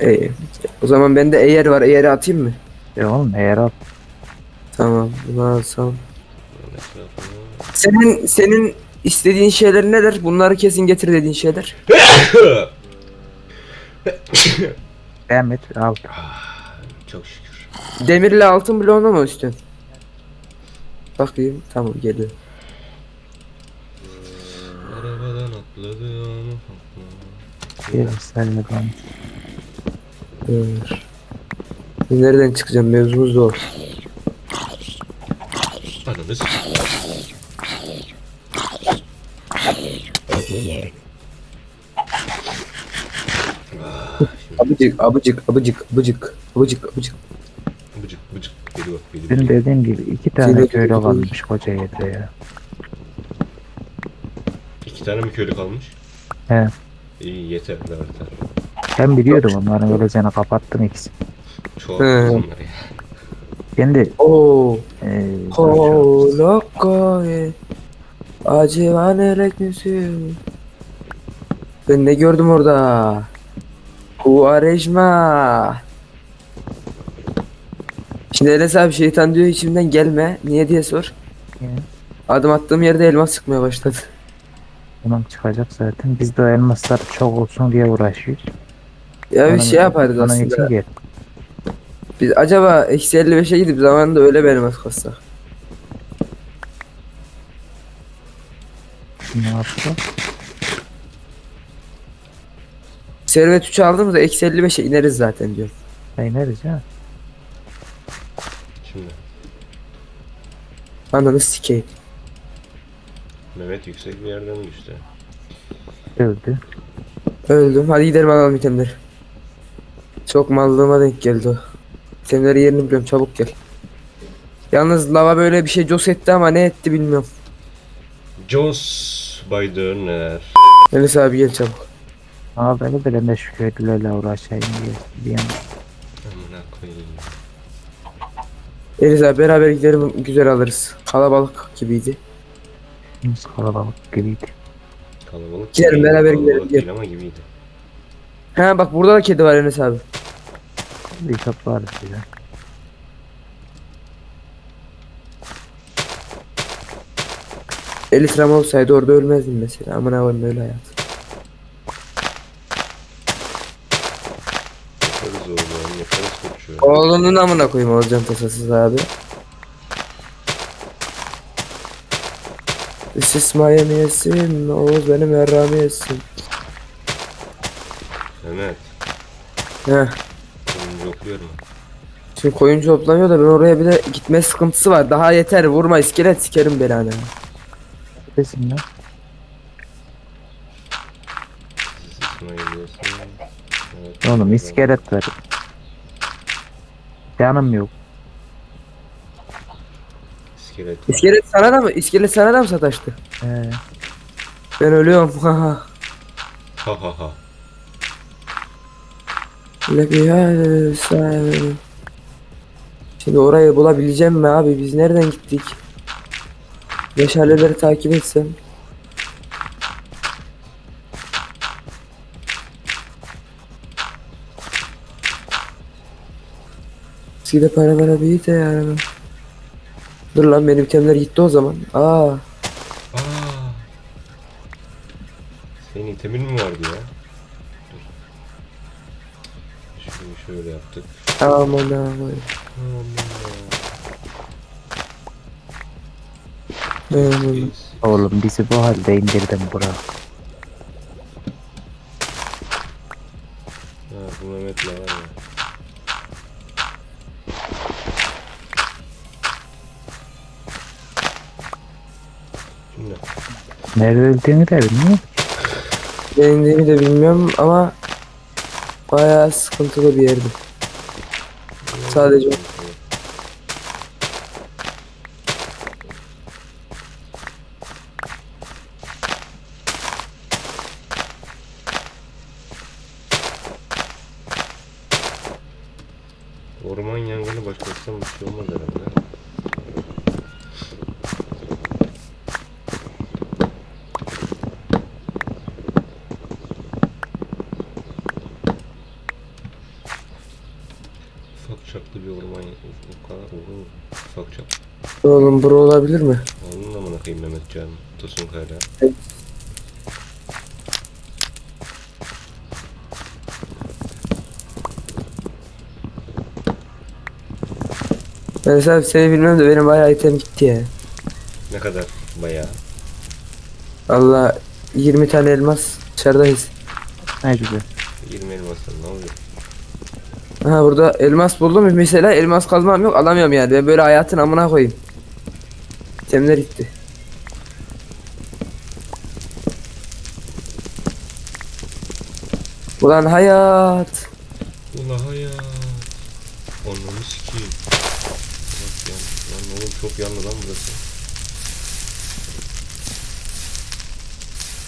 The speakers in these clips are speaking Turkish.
Ee, o zaman bende eğer var. Eğeri atayım mı? E oğlum eğer al. Tamam. Bunu alsam. Senin senin istediğin şeyler neler? Bunları kesin getir dediğin şeyler. Demet al. Çok şükür. Demirle altın bloğunu mu istiyorsun? Bakayım. Tamam geliyor. Arabadan atladım. Bir sen ben. Dur. Biz Nereden çıkacağım? Mevzumuz da o. Ananı s- Abıcık, abıcık, abıcık, abıcık, abıcık, abıcık. Bıcık bıcık. Dün bıcık. dediğim gibi iki tane Seni- köylü kalmış koca yerde ya. İki tane mi köylü kalmış? He. İyi yeter artar. Ben biliyordum onların öleceğini kapattım ikisi. Çok He. bunlar ya. Kendi Oo. eee Koloko e. Acıvan elek müsün. Ben ne gördüm orada? Kuarejma. Şimdi Enes abi şeytan diyor içimden gelme. Niye diye sor. Niye? Adım attığım yerde elmas sıkmaya başladı. Tamam çıkacak zaten. Biz de elmaslar çok olsun diye uğraşıyoruz. Ya bir şey yaparız aslında. gel. Biz acaba eksi 55'e gidip zamanında öyle bir elmas kassak. Ne yaptı? Servet 3'ü aldığımızda eksi 55'e ineriz zaten diyor. Beyneriz ya. Şimdi Ananı sikeyim. Mehmet yüksek bir yerden düştü. Öldü. Öldüm. Hadi gidelim alalım itemleri. Çok mallığıma denk geldi o. İtemleri yerini biliyorum çabuk gel. Yalnız lava böyle bir şey jos etti ama ne etti bilmiyorum. Jos Bay Döner. Enes abi gel çabuk. Ama beni de şu köylülerle uğraşayım diye. Diyeyim. Amına koyayım. Enes abi beraber gidelim güzel alırız. Kalabalık gibiydi. Biz kalabalık gibiydi. Kalabalık Gidelim, değil, beraber kalabalık gidelim, değil ama gibiydi. Ha bak burada da kedi var Enes abi. Bir top var bize. Elit Ram olsaydı orada ölmezdim mesela. Amına koyayım böyle hayat. Yaparız oğlum yaparız koçu. Oğlunun amına koyayım olacağım tasasız abi. This is Miami yesin. Oğuz benim yarrağımı Mehmet. Heh. Sonuncu okuyorum. Şimdi koyuncu toplanıyor da ben oraya bir de gitme sıkıntısı var. Daha yeter vurma iskelet sikerim belanı. Desin lan. Siz İsmail diyorsun. Evet, Oğlum iskelet ver. Canım yok. İskelet. İskelet sana da mı? İskelet sana da mı sataştı? Ee, Ben ölüyorum. Ha ha ha. Yer, sen- Şimdi orayı bulabileceğim mi abi? Biz nereden gittik? Meşaleleri takip etsem. Eskide para para bir de yani. Dur lan benim itemler gitti o zaman. Aa, Aa. Senin itemin mi vardı ya? Şöyle yaptık. aman aman. Aman oğlum bizi bu halde indirdim bura. Ha bu Mehmet'le var ya. Şimdi Nerede öldüğünü de bilmiyorum. Benim dediğimi de bilmiyorum ama bayağı sıkıntılı bir yerdi. Sadece Orman yangını başlatsam bir şey olmaz herhalde. Ufak çaplı bir orman. O, o kadar olur. Ufak çap. Oğlum bura olabilir mi? Onun amına koyayım Mehmetcan. Tosun Kayra. Ben sen seni bilmem de benim bayağı item gitti ya. Ne kadar? Bayağı. Allah 20 tane elmas dışarıdayız. Ne güzel. 20 elmaslar ne oluyor? Ha burada elmas buldum mesela elmas kazmam yok alamıyorum yani ben böyle hayatın amına koyayım. İtemler gitti. Ulan hayat. Ula hayat. Bak yan. Lan oğlum çok yanlı lan burası.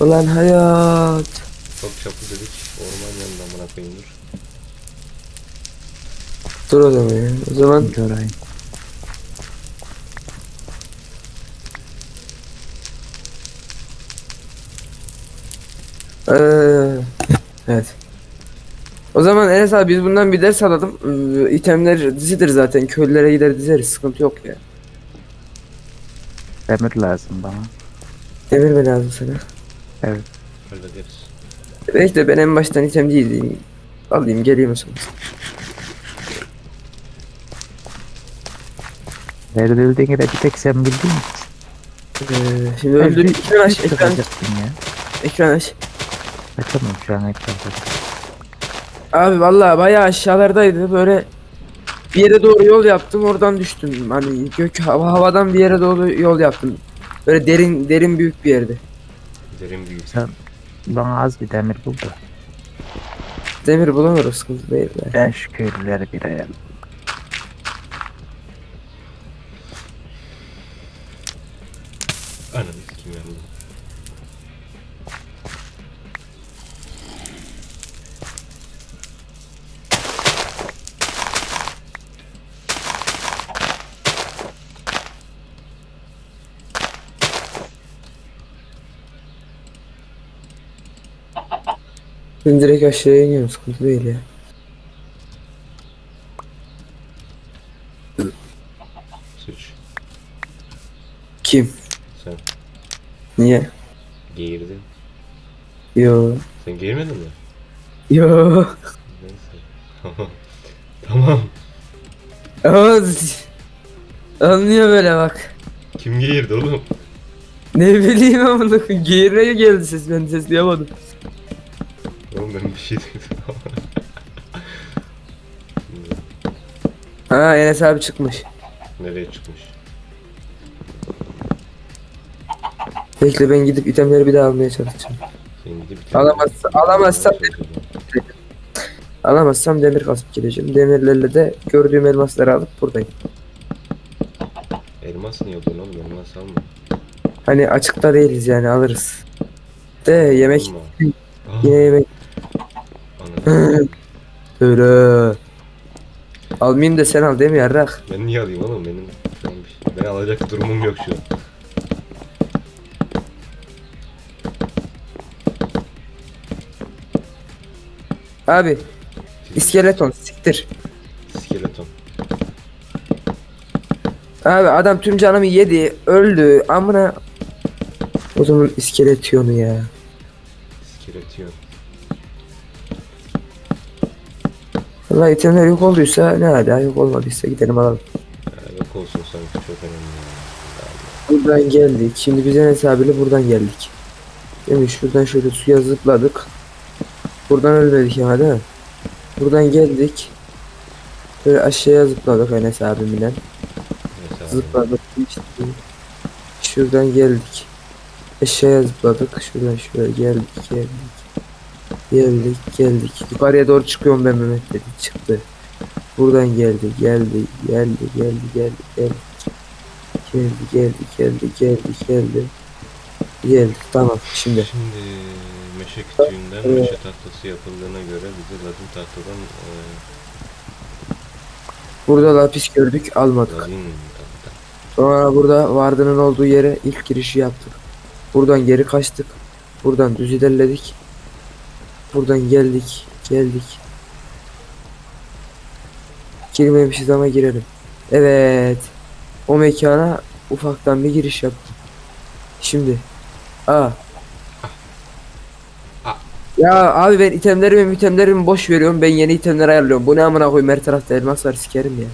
Ulan hayat. Çok çaplı dedik. Orman yanında amına koyayım dur. Dur o zaman ya. O zaman Göreyim. Ee, evet. O zaman Enes abi biz bundan bir ders alalım. Ee, İtemler dizidir zaten. Köylere gider dizeriz. Sıkıntı yok ya. Demir lazım bana. Demir mi lazım sana? Evet. Hallederiz. Bekle ben en baştan item diyeyim. Alayım geleyim o zaman. Verildiğini de bir tek sen bildin mi? Ee, şimdi öldür. Belki Ekran aç. hiç Ekran, çıkacaktın ya. ekran aç. Açamıyorum şu an ekranda. Abi vallahi bayağı aşağılardaydı. Böyle bir yere doğru yol yaptım. Oradan düştüm. Hani gök hava, havadan bir yere doğru yol yaptım. Böyle derin derin büyük bir yerde. Derin büyük. Sen bana az bir demir bul da. Demir bulamıyoruz sıkıntı değil. be. Ben şu köylüleri bir ayarım. Ben direkt aşağıya iniyorum sıkıntı değil ya. Suç. Kim? Sen Niye? geğirdin. Yo. Sen geğirmedin mi? Yo. Neyse. tamam. Ama Anlıyor böyle bak. Kim geğirdi oğlum? Ne bileyim amına koyayım. Geğirmeye geldi ses ben ses ben bir şey dedim. Ha Enes abi çıkmış. Nereye çıkmış? Bekle ben gidip itemleri bir daha almaya çalışacağım. Sen gidip Alamazsa- alamazsam- Alamazsam demir kasıp geleceğim. Demirlerle de gördüğüm elmasları alıp buradayım. Elmas niye alıyorsun oğlum? Elmas alma. Hani açıkta değiliz yani alırız. De yemek Alma. yine yemek. Öyle. Almayayım da sen al değil mi yarrak? ben niye alayım oğlum? Benim. Ben alacak durumum yok şu an. Abi iskeleton siktir. Skeleton. Abi adam tüm canımı yedi öldü amına. O zaman iskeletiyonu ya. Valla itemler yok olduysa ne hala yok olmadıysa gidelim alalım. Ya yok olsun sanki çok önemli ya. Buradan geldik. Şimdi biz en hesabıyla buradan geldik. Mi? Şuradan şöyle suya zıpladık. Buradan ölmedik ama değil mi? Buradan geldik. Böyle aşağıya zıpladık Enes abimle. Zıpladık. Şuradan geldik. Aşağıya zıpladık. Şuradan şöyle geldik geldik. Geldik geldik. Yukarıya doğru çıkıyorum ben Mehmet dedi. Çıktı. Buradan geldi geldi geldi geldi geldi geldi. Geldi geldi geldi geldi geldi. Geldi tamam şimdi. Şimdi meşe kütüğünden Evet. meşe tahtası yapıldığına göre bize lazım tahtadan e, Burada lapis gördük almadık. tahta. Sonra burada vardının olduğu yere ilk girişi yaptık. Buradan geri kaçtık. Buradan düz ilerledik. Buradan geldik. Geldik. Girmemişiz ama girelim. Evet. O mekana ufaktan bir giriş yaptım. Şimdi. Aa. Ya abi ben itemlerimi itemlerimi boş veriyorum. Ben yeni itemler ayarlıyorum. Bu ne amına koyayım her tarafta elmas var sikerim ya.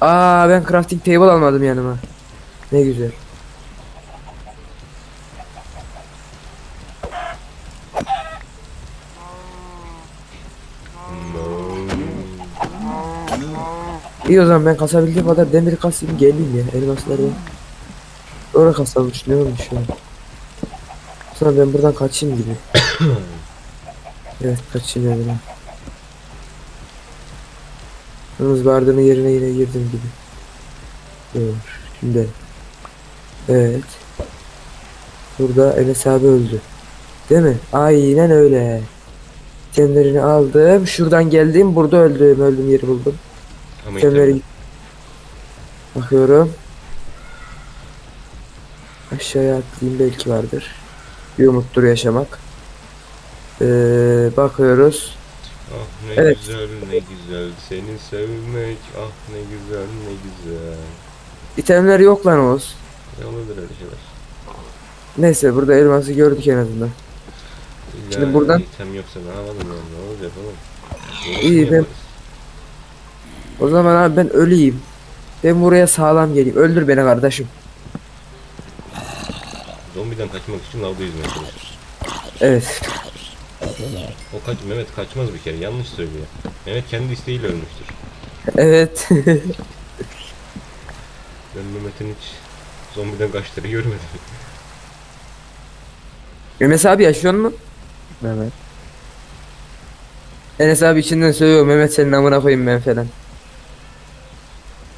Aa ben crafting table almadım yanıma. Ne güzel. İyi o zaman ben kasabildiğim kadar demir kasayım geleyim ya elmasları. Oraya kasalmış ne olmuş ya. Sonra ben buradan kaçayım gibi. evet kaçayım evine. Yalnız bardağın yerine yine girdim gibi. Dur şimdi. Evet. Burada Enes abi öldü. Değil mi? Aynen öyle. Kendilerini aldım. Şuradan geldim. Burada öldüm. Öldüm yeri buldum. Ama item- bakıyorum. Aşağıya atlayayım belki vardır. Bir umuttur yaşamak. Ee, bakıyoruz. Ah ne Evet. güzel ne güzel seni sevmek ah ne güzel ne güzel. İtemler yok lan Oğuz. Ne olabilir öyle şeyler. Neyse burada elması gördük en azından. İlla Şimdi buradan- item yoksa ne yapalım yani ne olacak oğlum. İyi, Yenisini ben- yaparız. O zaman abi ben öleyim. Ben buraya sağlam geleyim. Öldür beni kardeşim. Zombiden kaçmak için lavda yüzmeye çalışır. Evet. O kaç Mehmet kaçmaz bir kere yanlış söylüyor. Mehmet kendi isteğiyle ölmüştür. Evet. Ben Mehmet'in hiç zombiden kaçtığını görmedim. Enes abi yaşıyor mu? Evet. Enes abi içinden söylüyor Mehmet senin amına koyayım ben falan.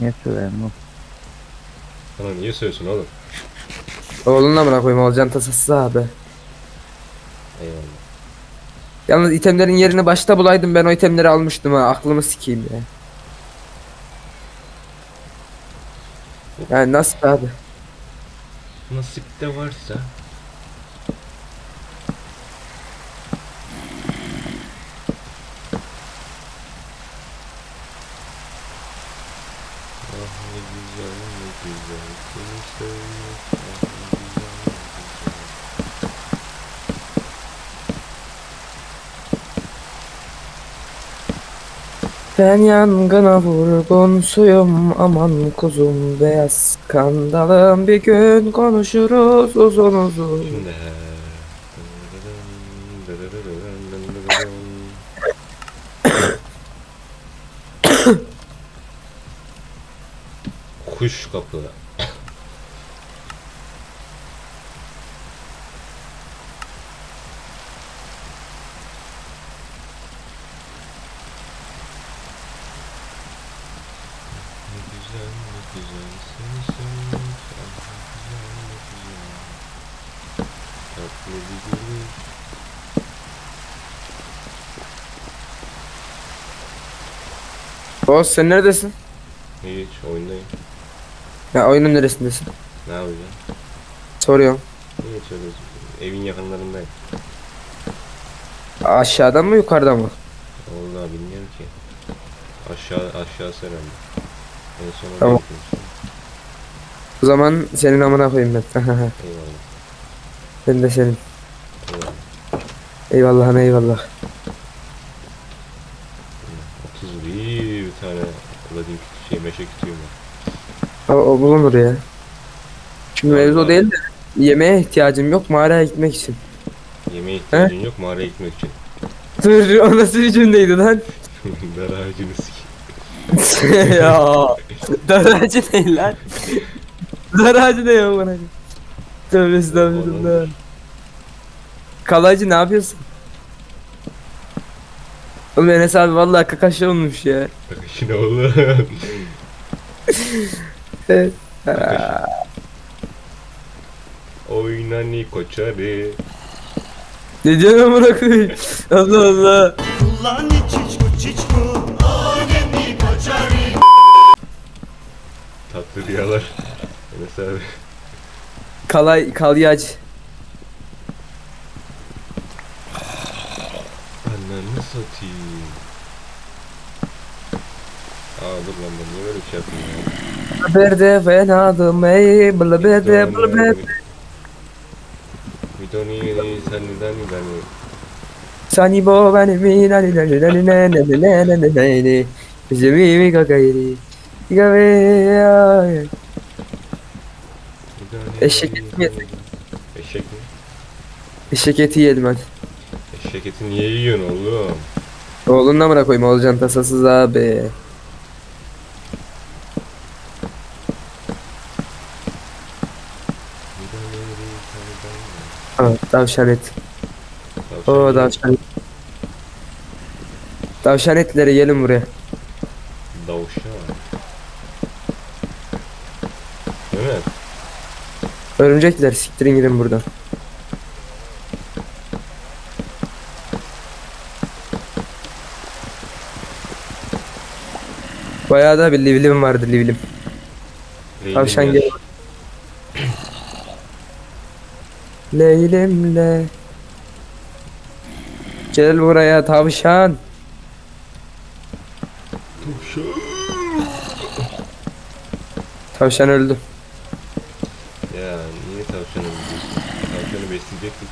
Niye söyleyeyim bu? Sana niye söylüyorsun oğlum? Oğlunun amına koyayım olacaksın tasası abi. Eyvallah. Yalnız itemlerin yerini başta bulaydım ben o itemleri almıştım ha aklımı sikeyim ya. Yani nasıl abi? Nasip de varsa Ah ne güzel ne güzel seni sevmek ah ne güzel ne güzel Ben yangına vurgun suyum aman kuzum beyaz kandalım. Bir gün konuşuruz uzun uzun. Şimdi bir gülüş Oğuz sen neredesin? Ya oyunun neresindesin? ne yapacağım Soruyorum. Niye söylüyorsun evin yakınlarındayım Aşağıda mı yukarıda mı? Vallahi bilmiyorum ki Aşağı aşağısı herhalde En sona Tamam. bekliyorum. O zaman senin amına koyayım ben. Eyvallah ben de senin. Eyvallah Eyvallah eyvallah. 31 tane Aladdin şey meşe kütüğüm var O, o bulunur ya. Şimdi mevzu o değil de yemeğe ihtiyacım yok mağaraya gitmek için. Yemeğe ihtiyacın yok mağaraya gitmek için Dur o nasıl bir cümleydi lan? Dar ağacını sik ya. Dar ağacı ne lan? Dar ağacı ne ya bana? Tövbe estağfurullah. Kalaycı ne yapıyorsun? Oğlum Enes abi vallahi kakaşı olmuş ya. Bak şimdi oğlum Evet. Oyna Niko Çarı Ne diyorsun amına koyayım? Allah Allah. Ulan Tatlı rüyalar Enes abi Kalay kalyacı. Ananı satayım. Aa dur lan ben niye böyle bir şey yaptım ya? Berde fenadım ey bılı berde bılı berde. Vidoni ni sanidani dani. Sani bo bani mi nani nani nani nani nani nani nani. Bizi mi mi kakayri. Gabe. Eşek eti mi? Eşek mi? Eşek eti yedim ben. Eşek eti niye yiyorsun oğlum? Oğlunla mı koyma olacaksın tasasız abi. Ha, tavşan et. Oo Tavşan tavşan et. Tavşan etleri gelin buraya. Davşan. Mehmet. Örümcekler siktirin gidin buradan. Bayağı da bir livlim vardı livlim. Tavşan gel. Leylimle. Gel buraya tavşan. Tavşan öldü. Ya niye tavşanı biliyorsun? Tavşanı besleyecektik.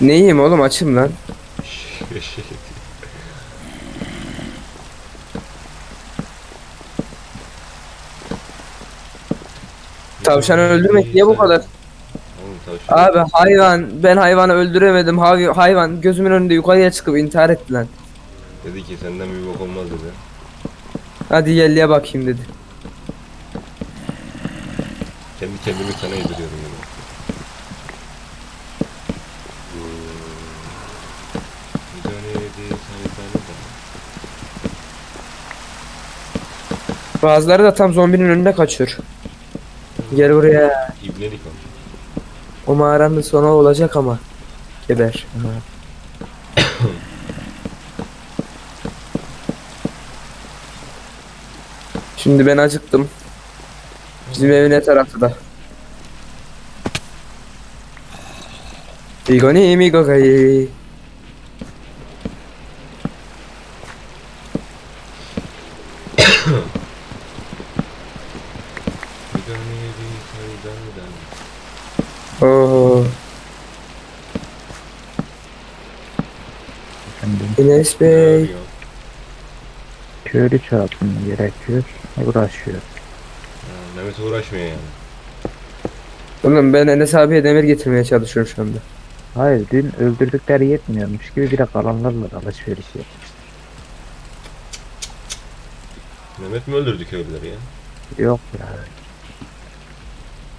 Ne yiyeyim oğlum açım lan. Tavşanı öldürmek niye bu kadar? Abi hayvan ben hayvanı öldüremedim. Hay- hayvan gözümün önünde yukarıya çıkıp intihar etti lan. Dedi ki senden bir bok olmaz dedi. Hadi yelliye bakayım dedi. Kendi kendimi sana yediriyorum dedi. Bir tane yedi, tane tane de. Bazıları da tam zombinin önünde kaçıyor. Gel buraya. İbnelik var. O mağaranın sonu olacak ama. Geber. Şimdi ben acıktım. Bizim evin ne tarafı da. Bigoni mi gogay. Bir tane yedi, tane tane tane. Oo. Efendim, Enes Bey. Yok. köylü çarpımı gerekiyor. Uğraşıyor. Ha, Mehmet uğraşmıyor yani. Oğlum ben Enes abiye demir getirmeye çalışıyorum şu anda. Hayır dün öldürdükleri yetmiyormuş gibi bir de kalanlarla alışveriş yapmış. Mehmet mi öldürdü köylüleri ya? Yok ya.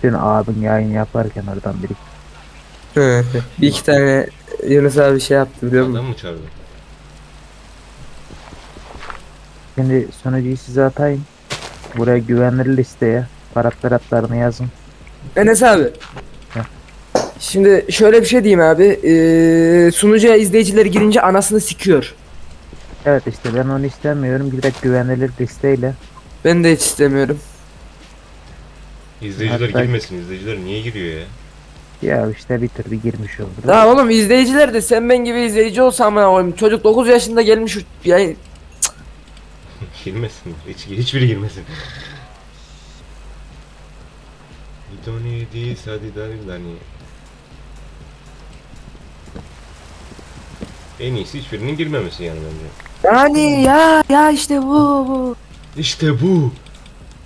Dün abim yayın yaparken oradan biri Hı, bir iki tane Yunus abi şey yaptı biliyor musun? Adam mı çağırdı? Şimdi sonucuyu size atayım. Buraya güvenilir listeye karakter yazın. Enes abi. Heh. Şimdi şöyle bir şey diyeyim abi. Ee, sunucuya izleyiciler girince anasını sikiyor. Evet işte ben onu istemiyorum. Direkt güvenilir listeyle. Ben de hiç istemiyorum. İzleyiciler Hatta- girmesin. İzleyiciler niye giriyor ya? Ya işte bir türlü girmiş oldu. Ya oğlum izleyiciler de sen ben gibi izleyici olsa amına koyayım. Çocuk 9 yaşında gelmiş yani girmesin. Hiç, hiçbiri girmesin. İdoni değil, hadi dari dani. En iyisi hiçbirinin girmemesi yani bence. yani ya ya işte bu bu. İşte bu.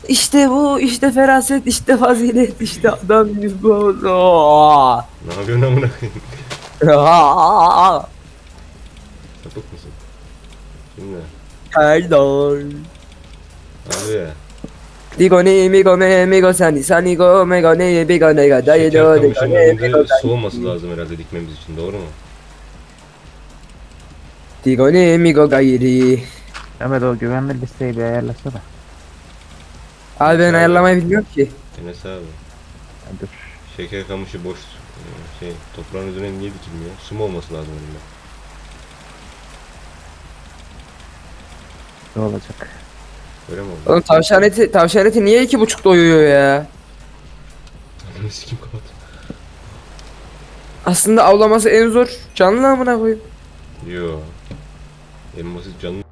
İşte bu işte feraset işte fazilet işte adam bu. Aa. Ne yapıyorsun amına koyayım? Aa. Sapık mısın? Şimdi Pardon. abi Digo ni migo me migo sani sani go mego ne bigo ne ga dayı şeker do digo ne soğuması lazım herhalde dikmemiz için doğru mu? Digo ni migo gayri. Mehmet o güvenilir listeyi bir ayarlasana. Abi ben ayarlamayı bilmiyorum ki. Enes abi. Dur. Şeker kamışı boş şey toprağın üzerine niye dikilmiyor? Su mu olması lazım önünde? Ne olacak? Öyle mi oldu? Oğlum tavşan eti, tavşan eti niye iki buçukta uyuyor ya? Ananı sikim kapat. Aslında avlaması en zor. Canlı amına koyayım. Yo. En basit canlı